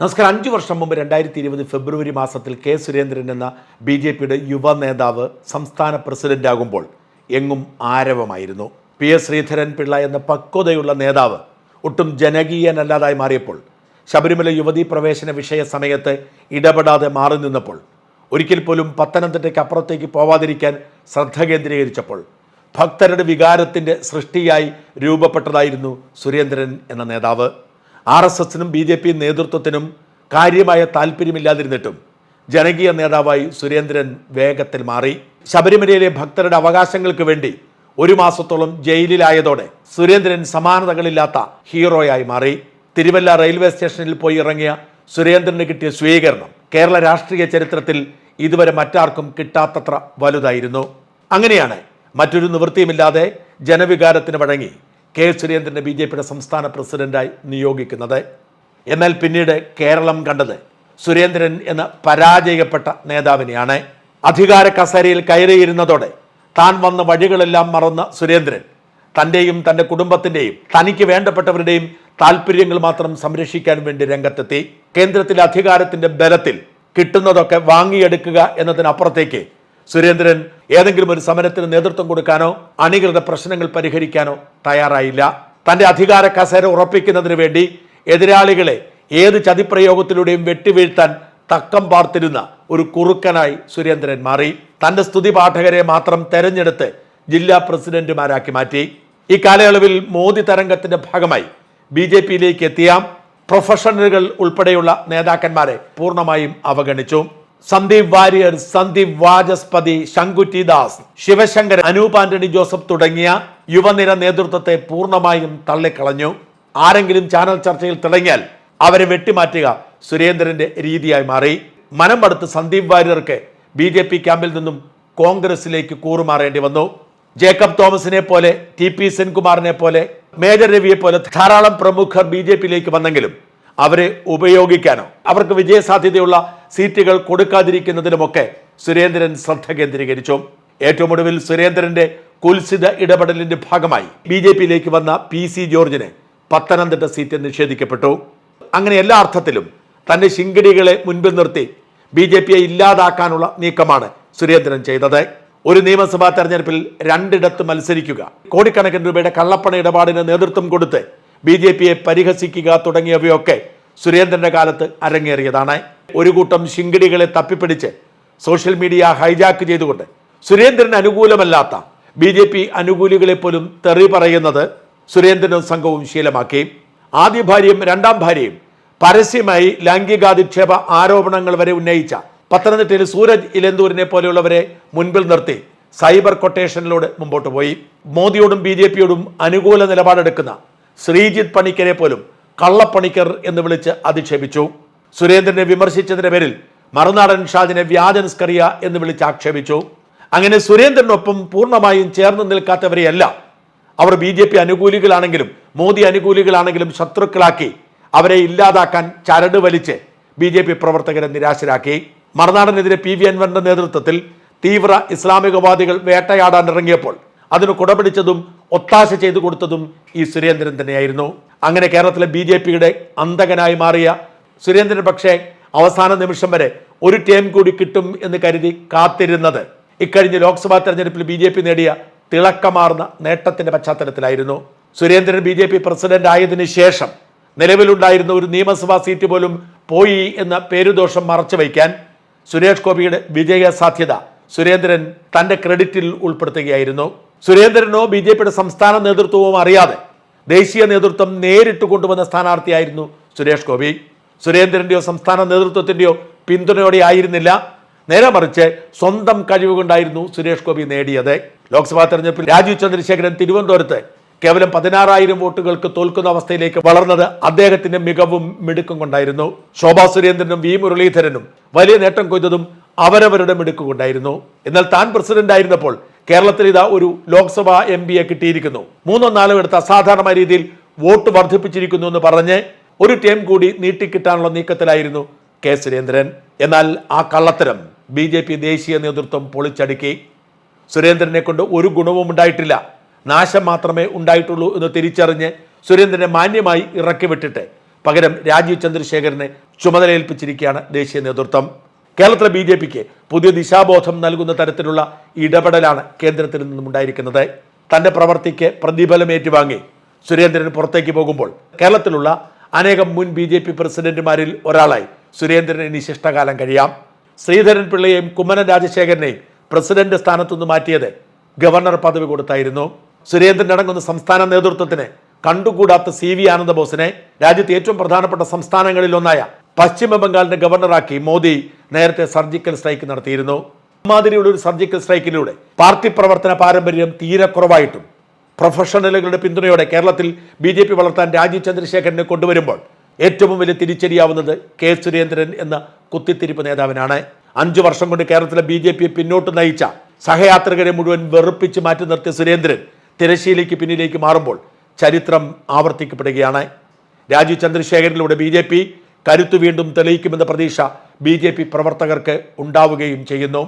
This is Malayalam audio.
നമസ്കാരം. അഞ്ച് വർഷം മുമ്പ് രണ്ടായിരത്തി ഇരുപത് ഫെബ്രുവരി മാസത്തിൽ കെ സുരേന്ദ്രൻ എന്ന ബി ജെ പിയുടെ യുവ നേതാവ് സംസ്ഥാന പ്രസിഡന്റാകുമ്പോൾ എങ്ങും ആരവമായിരുന്നു. പി എസ് ശ്രീധരൻ പിള്ള എന്ന പക്വതയുള്ള നേതാവ് ഒട്ടും ജനകീയനല്ലാതായി മാറിയപ്പോൾ ശബരിമല യുവതീ പ്രവേശന വിഷയ സമയത്ത് ഇടപെടാതെ മാറി നിന്നപ്പോൾ ഒരിക്കൽ പോലും പത്തനംതിട്ടയ്ക്ക് അപ്പുറത്തേക്ക് പോവാതിരിക്കാൻ ശ്രദ്ധ കേന്ദ്രീകരിച്ചപ്പോൾ ഭക്തരുടെ വികാരത്തിന്റെ സൃഷ്ടിയായി രൂപപ്പെട്ടതായിരുന്നു സുരേന്ദ്രൻ എന്ന നേതാവ്. ആർ എസ് എസിനും ബി ജെ പി നേതൃത്വത്തിനും കാര്യമായ താല്പര്യമില്ലാതിരുന്നിട്ടും ജനകീയ നേതാവായി സുരേന്ദ്രൻ വേഗത്തിൽ മാറി. ശബരിമലയിലെ ഭക്തരുടെ അവകാശങ്ങൾക്ക് വേണ്ടി ഒരു മാസത്തോളം ജയിലിലായതോടെ സുരേന്ദ്രൻ സമാനതകളില്ലാത്ത ഹീറോയായി മാറി. തിരുവല്ല റെയിൽവേ സ്റ്റേഷനിൽ പോയി ഇറങ്ങിയ സുരേന്ദ്രന് കിട്ടിയ സ്വീകരണം കേരള രാഷ്ട്രീയ ചരിത്രത്തിൽ ഇതുവരെ മറ്റാർക്കും കിട്ടാത്തത്ര വലുതായിരുന്നു. അങ്ങനെയാണ് മറ്റൊരു നിവൃത്തിയുമില്ലാതെ ജനവികാരത്തിന് വഴങ്ങി കെ സുരേന്ദ്രനെ ബി ജെ പിയുടെ സംസ്ഥാന പ്രസിഡന്റായി നിയോഗിക്കുന്നത്. എന്നാൽ പിന്നീട് കേരളം കണ്ടത് സുരേന്ദ്രൻ എന്ന പരാജയപ്പെട്ട നേതാവിനെയാണ്. അധികാര കസേരയിൽ കയറിയിരുന്നതോടെ താൻ വന്ന വഴികളെല്ലാം മറന്ന സുരേന്ദ്രൻ തന്റെയും തന്റെ കുടുംബത്തിന്റെയും തനിക്ക് വേണ്ടപ്പെട്ടവരുടെയും താല്പര്യങ്ങൾ മാത്രം സംരക്ഷിക്കാൻ വേണ്ടി രംഗത്തെത്തി. കേന്ദ്രത്തിലെ അധികാരത്തിന്റെ ബലത്തിൽ കിട്ടുന്നതൊക്കെ വാങ്ങിയെടുക്കുക എന്നതിനപ്പുറത്തേക്ക് സുരേന്ദ്രൻ ഏതെങ്കിലും ഒരു സമരത്തിന് നേതൃത്വം കൊടുക്കാനോ അണികളുടെ പ്രശ്നങ്ങൾ പരിഹരിക്കാനോ തയ്യാറായില്ല. തന്റെ അധികാര കസേര ഉറപ്പിക്കുന്നതിന് വേണ്ടി എതിരാളികളെ ഏത് ചതിപ്രയോഗത്തിലൂടെയും വെട്ടിവീഴ്ത്താൻ തക്കം പാർത്തിരുന്ന ഒരു കുറുക്കനായി സുരേന്ദ്രൻ മാറി. തന്റെ സ്തുതി പാഠകരെ മാത്രം തെരഞ്ഞെടുത്ത് ജില്ലാ പ്രസിഡന്റുമാരാക്കി മാറ്റി. ഈ കാലയളവിൽ മോദി തരംഗത്തിന്റെ ഭാഗമായി ബി ജെ പിയിലേക്ക് എത്തിയ പ്രൊഫഷണലുകൾ ഉൾപ്പെടെയുള്ള നേതാക്കന്മാരെ പൂർണമായും അവഗണിച്ചു. സന്ദീപ് വാര്യർ സന്ദീപ് വാചസ്പതി ശങ്കുറ്റി ദാസ് ശിവശങ്കർ അനൂപ് ആന്റണി ജോസഫ് തുടങ്ങിയ യുവനിര നേതൃത്വത്തെ പൂർണമായും തള്ളിക്കളഞ്ഞു. ആരെങ്കിലും ചാനൽ ചർച്ചയിൽ തിളങ്ങിയാൽ അവരെ വെട്ടിമാറ്റുക സുരേന്ദ്രന്റെ രീതിയായി മാറി. മനം പടുത്ത് സന്ദീപ് വാര്യർക്ക് ബി ജെ പി ക്യാമ്പിൽ നിന്നും കോൺഗ്രസിലേക്ക് കൂറുമാറേണ്ടി വന്നു. ജേക്കബ് തോമസിനെ പോലെ ടി പി സെൻകുമാറിനെ പോലെ മേജർ രവിയെ പോലെ ധാരാളം പ്രമുഖർ ബി ജെ പിയിലേക്ക് വന്നെങ്കിലും അവരെ ഉപയോഗിക്കാനോ അവർക്ക് വിജയസാധ്യതയുള്ള സീറ്റുകൾ കൊടുക്കാതിരിക്കുന്നതിലുമൊക്കെ സുരേന്ദ്രൻ ശ്രദ്ധ കേന്ദ്രീകരിച്ചു. ഏറ്റവും ഒടുവിൽ സുരേന്ദ്രന്റെ കുൽസിത ഇടപെടലിന്റെ ഭാഗമായി ബി ജെ പിയിലേക്ക് വന്ന പി സി ജോർജിന് പത്തനംതിട്ട സീറ്റ് നിഷേധിക്കപ്പെട്ടു. അങ്ങനെ എല്ലാ അർത്ഥത്തിലും തന്റെ ശിങ്കടികളെ മുൻപിൽ നിർത്തി ബി ജെ പിയെ ഇല്ലാതാക്കാനുള്ള നീക്കമാണ് സുരേന്ദ്രൻ ചെയ്തത്. ഒരു നിയമസഭാ തെരഞ്ഞെടുപ്പിൽ രണ്ടിടത്ത് മത്സരിക്കുക കോടിക്കണക്കിന് രൂപയുടെ കള്ളപ്പണ ഇടപാടിന് നേതൃത്വം കൊടുത്ത് ബി ജെ പിയെ പരിഹസിക്കുക തുടങ്ങിയവയൊക്കെ സുരേന്ദ്രന്റെ കാലത്ത് അരങ്ങേറിയതാണ്. ഒരു കൂട്ടം ശിങ്കിടികളെ തപ്പിപ്പിടിച്ച് സോഷ്യൽ മീഡിയ ഹൈജാക്ക് ചെയ്തുകൊണ്ട് സുരേന്ദ്രന് അനുകൂലമല്ലാത്ത ബി ജെ പി അനുകൂലികളെ പോലും തെറി പറയുന്നത് സുരേന്ദ്രനും സംഘവും ശീലമാക്കി. ആദ്യ ഭാര്യയും രണ്ടാം ഭാര്യയും പരസ്യമായി ലൈംഗികാധിക്ഷേപ ആരോപണങ്ങൾ വരെ ഉന്നയിച്ച പത്തനംതിട്ടയിൽ സൂരജ് ഇലന്തൂരിനെ പോലെയുള്ളവരെ മുൻപിൽ നിർത്തി സൈബർ കൊട്ടേഷനിലൂടെ മുമ്പോട്ട് പോയി. മോദിയോടും ബി ജെ പിയോടും അനുകൂല നിലപാടെടുക്കുന്ന ശ്രീജിത്ത് പണിക്കരെ പോലും കള്ളപ്പണിക്കർ എന്ന് വിളിച്ച് അധിക്ഷേപിച്ചു. സുരേന്ദ്രനെ വിമർശിച്ചതിന്റെ പേരിൽ മറുനാടൻ ഷാജിനെ വ്യാജൻസ്കറിയ എന്ന് വിളിച്ച് ആക്ഷേപിച്ചു. അങ്ങനെ സുരേന്ദ്രനൊപ്പം പൂർണമായും ചേർന്ന് നിൽക്കാത്തവരെയല്ല അവർ ബി ജെ പി അനുകൂലികളാണെങ്കിലും മോദി അനുകൂലികളാണെങ്കിലും ശത്രുക്കളാക്കി അവരെ ഇല്ലാതാക്കാൻ ചരട് വലിച്ച് ബി ജെ പി പ്രവർത്തകരെ നിരാശരാക്കി. മറുനാടനെതിരെ പി വി അൻവറിന്റെ നേതൃത്വത്തിൽ തീവ്ര ഇസ്ലാമികവാദികൾ വേട്ടയാടാൻ ഇറങ്ങിയപ്പോൾ അതിന് കുടപിടിച്ചതും ഒത്താശ ചെയ്തു കൊടുത്തതും ഈ സുരേന്ദ്രൻ തന്നെയായിരുന്നു. അങ്ങനെ കേരളത്തിലെ ബി ജെ പിയുടെ അന്തകനായി മാറിയ സുരേന്ദ്രൻ പക്ഷേ അവസാന നിമിഷം വരെ ഒരു ടേം കൂടി കിട്ടും എന്ന് കരുതി കാത്തിരുന്നത്. ഇക്കഴിഞ്ഞ ലോക്സഭാ തെരഞ്ഞെടുപ്പിൽ ബി ജെ പി നേടിയ തിളക്കമാർന്ന നേട്ടത്തിന്റെ പശ്ചാത്തലത്തിലായിരുന്നു. Surendran B J P president ആയതിനു ശേഷം നിലവിലുണ്ടായിരുന്ന ഒരു നിയമസഭാ സീറ്റ് പോലും പോയി എന്ന പേരുദോഷം മറച്ചു വയ്ക്കാൻ സുരേഷ് ഗോപിയുടെ വിജയ സാധ്യത സുരേന്ദ്രൻ തന്റെ ക്രെഡിറ്റിൽ ഉൾപ്പെടുത്തുകയായിരുന്നു. സുരേന്ദ്രനോ ബി ജെ പിയുടെ സംസ്ഥാന നേതൃത്വവും അറിയാതെ ദേശീയ നേതൃത്വം നേരിട്ട് കൊണ്ടുവന്ന സ്ഥാനാർത്ഥിയായിരുന്നു സുരേഷ് ഗോപി. സുരേന്ദ്രന്റെയോ സംസ്ഥാന നേതൃത്വത്തിന്റെയോ പിന്തുണയോടെ ആയിരുന്നില്ല. നേരെ മറിച്ച് സ്വന്തം കഴിവുകൊണ്ടായിരുന്നു സുരേഷ് ഗോപി നേടിയത്. ലോക്സഭാ തെരഞ്ഞെടുപ്പിൽ രാജീവ് ചന്ദ്രശേഖരൻ തിരുവനന്തപുരത്ത് കേവലം പതിനാറായിരം വോട്ടുകൾക്ക് തോൽക്കുന്ന അവസ്ഥയിലേക്ക് വളർന്നത് അദ്ദേഹത്തിന്റെ മികവും മിടുക്കും കൊണ്ടായിരുന്നു. ശോഭാ സുരേന്ദ്രനും വി മുരളീധരനും വലിയ നേട്ടം കൊയ്തതും അവരവരുടെ മിടുക്ക് കൊണ്ടായിരുന്നു. എന്നാൽ താൻ പ്രസിഡന്റ് ആയിരുന്നപ്പോൾ കേരളത്തിൽ ഇതാ ഒരു ലോക്സഭാ എം പിയെ കിട്ടിയിരിക്കുന്നു. മൂന്നോ നാലോ എടുത്ത് അസാധാരണമായ രീതിയിൽ വോട്ട് വർദ്ധിപ്പിച്ചിരിക്കുന്നു എന്ന് പറഞ്ഞ് ഒരു ടേം കൂടി നീട്ടിക്കിട്ടാനുള്ള നീക്കത്തിലായിരുന്നു കെ സുരേന്ദ്രൻ. എന്നാൽ ആ കള്ളത്തരം ബി ജെ പി ദേശീയ നേതൃത്വം പൊളിച്ചടുക്കി. സുരേന്ദ്രനെ കൊണ്ട് ഒരു ഗുണവും ഉണ്ടായിട്ടില്ല. നാശം മാത്രമേ ഉണ്ടായിട്ടുള്ളൂ എന്ന് തിരിച്ചറിഞ്ഞ് സുരേന്ദ്രനെ മാന്യമായി ഇറക്കി വിട്ടിട്ട് പകരം രാജീവ് ചന്ദ്രശേഖരനെ ചുമതലയേൽപ്പിച്ചിരിക്കുകയാണ് ദേശീയ നേതൃത്വം. കേരളത്തിലെ ബി ജെ പിക്ക് പുതിയ ദിശാബോധം നൽകുന്ന തരത്തിലുള്ള ഇടപെടലാണ് കേന്ദ്രത്തിൽ നിന്നും ഉണ്ടായിരിക്കുന്നത്. തന്റെ പ്രവർത്തിക്ക് പ്രതിഫലം ഏറ്റുവാങ്ങി സുരേന്ദ്രൻ പുറത്തേക്ക് പോകുമ്പോൾ കേരളത്തിലുള്ള അനേകം മുൻ ബി ജെ പി പ്രസിഡന്റുമാരിൽ ഒരാളായി. സുരേന്ദ്രന് ഇനി ശിഷ്ടകാലം കഴിയാം. ശ്രീധരൻ പിള്ളയെയും കുമ്മനം രാജശേഖരനെയും പ്രസിഡന്റ് സ്ഥാനത്തുനിന്ന് മാറ്റിയത് ഗവർണർ പദവി കൊടുത്തായിരുന്നു. സുരേന്ദ്രൻ അടങ്ങുന്ന സംസ്ഥാന നേതൃത്വത്തിന് കണ്ടുകൂടാത്ത സി വി ആനന്ദബോസിനെ രാജ്യത്തെ ഏറ്റവും പ്രധാനപ്പെട്ട സംസ്ഥാനങ്ങളിൽ ഒന്നായ പശ്ചിമ ബംഗാളിന്റെ ഗവർണറാക്കി മോദി നേരത്തെ സർജിക്കൽ സ്ട്രൈക്ക് നടത്തിയിരുന്നു. അമ്മാതിരിയുള്ള ഒരു സർജിക്കൽ സ്ട്രൈക്കിലൂടെ പാർട്ടി പ്രവർത്തന പാരമ്പര്യം തീരെ കുറവായിട്ടും പ്രൊഫഷണലുകളുടെ പിന്തുണയോടെ കേരളത്തിൽ ബി ജെ പി വളർത്താൻ രാജീവ് ചന്ദ്രശേഖരനെ കൊണ്ടുവരുമ്പോൾ ഏറ്റവും വലിയ തിരിച്ചടിയാവുന്നത് കെ സുരേന്ദ്രൻ എന്ന കുത്തിത്തിരിപ്പ് നേതാവിനാണ്. അഞ്ചു വർഷം കൊണ്ട് കേരളത്തിലെ ബി ജെ പിയെ പിന്നോട്ട് നയിച്ച സഹയാത്രികരെ മുഴുവൻ വെറുപ്പിച്ച് മാറ്റി നിർത്തിയ സുരേന്ദ്രൻ തിരശ്ശീലയ്ക്ക് പിന്നിലേക്ക് മാറുമ്പോൾ ചരിത്രം ആവർത്തിക്കപ്പെടുകയാണ്. രാജീവ് ചന്ദ്രശേഖരനിലൂടെ ബി ജെ പി കരുത്തു വീണ്ടും തെളിയിക്കുമെന്ന പ്രതീക്ഷ ബി ജെ പി പ്രവർത്തകർക്ക് ഉണ്ടാവുകയും ചെയ്യുന്നു.